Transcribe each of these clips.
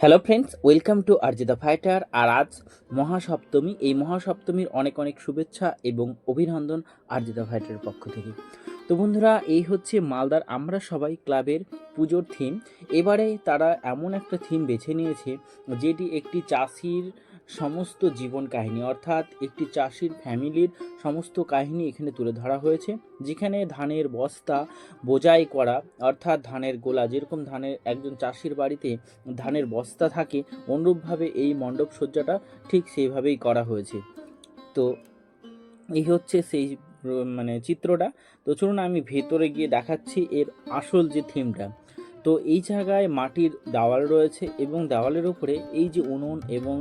Hello friends welcome to RG the fighter আর আজ মহাসপ্তমী। এই মহাসপ্তমীর অনেক অনেক শুভেচ্ছা এবং অভিনন্দন আরজি দ্য ফাইটারের পক্ষ থেকে। তো বন্ধুরা, এই হচ্ছে মালদার আমরা সবাই ক্লাবের পুজোর থিম এবারে তারা এমন একটা থিম বেছে নিয়েছে, যেটি একটি চাষির সমস্ত জীবন কাহিনী, অর্থাৎ একটি চাষির ফ্যামিলির সমস্ত কাহিনী এখানে তুলে ধরা হয়েছে, যেখানে ধানের বস্তা বোঝাই করা, অর্থাৎ ধানের গোলা, যেরকম ধানের একজন চাষির বাড়িতে ধানের বস্তা থাকে, অনুরূপভাবে এই মণ্ডপ সজ্জাটা ঠিক সেইভাবেই করা হয়েছে। তো এই হচ্ছে সেই মানে চিত্রটা। তো চলুন আমি ভেতরে গিয়ে দেখাচ্ছি এর আসল যে থিমটা তো এই জায়গায় মাটির দেওয়াল রয়েছে এবং দেওয়ালের উপরে এই যে উনুন এবং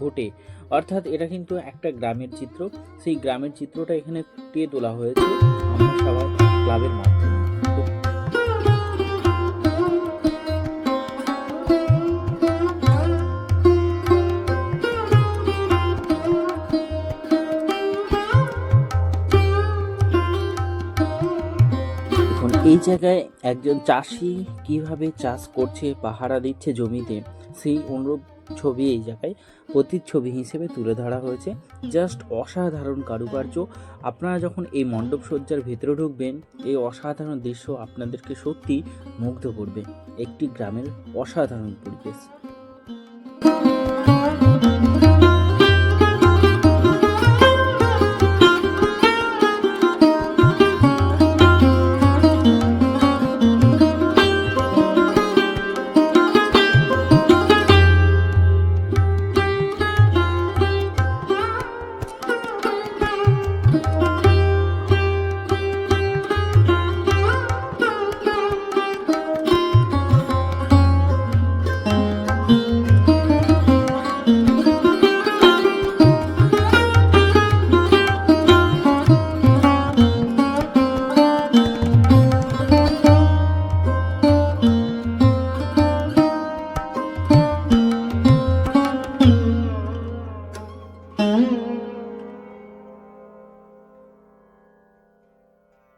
ঘটে, অর্থাৎ এটা কিন্তু একটা গ্রামের চিত্র। সেই গ্রামের চিত্রটা এখানে ফুটিয়ে তোলা হয়েছে? আমরা সবাই ক্লাবের মাধ্যমে। এই জায়গায় একজন চাষি কীভাবে চাষ করছে, পাহারা দিচ্ছে জমিতে, সেই অনুরূপ ছবি এই জায়গায় প্রতিচ্ছবি হিসেবে তুলে ধরা হয়েছে। জাস্ট অসাধারণ কারুকার্য। আপনারা যখন এই মণ্ডপ সজ্জার ভেতরে ঢুকবেন, এই অসাধারণ দৃশ্য আপনাদেরকে সত্যি মুগ্ধ করবে। একটি গ্রামের অসাধারণ পরিবেশ।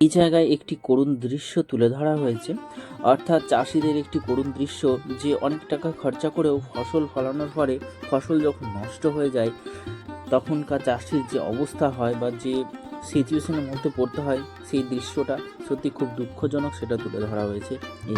এই জায়গায় একটি করুণ দৃশ্য তুলে ধরা হয়েছে। অর্থাৎ চাষিদের একটি করুণ দৃশ্য যে অনেক টাকা খরচা করেও ফসল ফলানোর পরে ফসল যখন নষ্ট হয়ে যায়, তখনকার চাষির যে অবস্থা হয় বা যে সিচুয়েশনের মধ্যে পড়তে হয়, সেই দৃশ্যটা সত্যি খুব দুঃখজনক সেটা তুলে ধরা হয়েছে। এই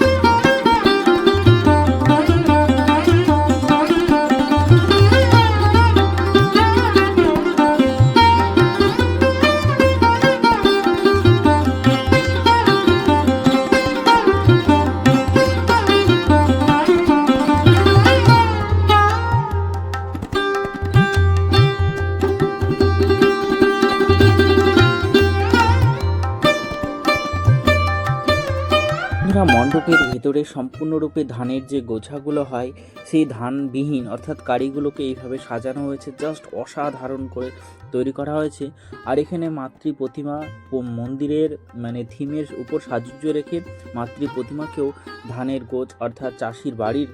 বন্ধুরা মণ্ডপের ভেতরে সম্পূর্ণরূপে ধানের যে গোছাগুলো হয়, সেই ধানবিহীন অর্থাৎ কারিগুলোকে এইভাবে সাজানো হয়েছে জাস্ট অসাধারণ করে তৈরি করা হয়েছে। আর এখানে মাতৃ প্রতিমা মন্দিরের মানে থিমের উপর সাজুজ্য রেখে মাতৃ প্রতিমাকেও ধানের গোছ অর্থাৎ চাষির বাড়ির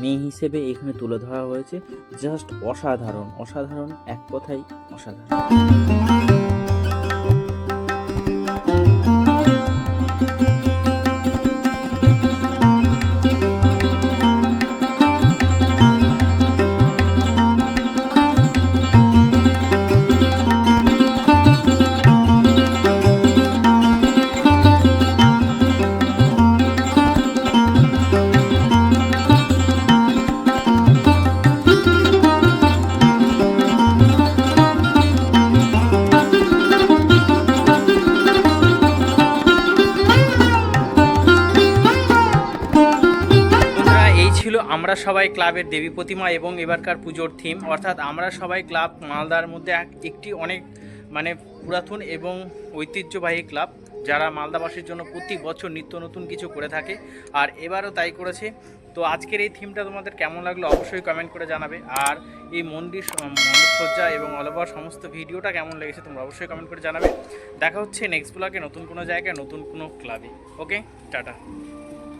মেয়ে হিসেবে এখানে তুলে ধরা হয়েছে। জাস্ট অসাধারণ অসাধারণ, এক কথাই অসাধারণ। আমরা সবাই ক্লাবের দেবী প্রতিমা এবং এবারকার পুজোর থিম অর্থাৎ আমরা সবাই ক্লাব মালদার মধ্যে এক- একটি অনেক মানে পুরাতন এবং ঐতিহ্যবাহী ক্লাব, যারা মালদাবাসীর জন্য প্রতি বছর নিত্য নতুন কিছু করে থাকে, আর এবারও তাই করেছে। তো আজকের এই থিমটা তোমাদের কেমন লাগল অবশ্যই কমেন্ট করে জানাবে, আর এই মন্দির স- মণ্ডপ সজ্জা এবং অল ওভার সমস্ত ভিডিওটা কেমন লেগেছে তোমরা অবশ্যই কমেন্ট করে জানাবে। দেখা হচ্ছে নেক্সট ব্লগে নতুন কোনো জায়গায়, নতুন কোনো ক্লাবে ওকে টাটা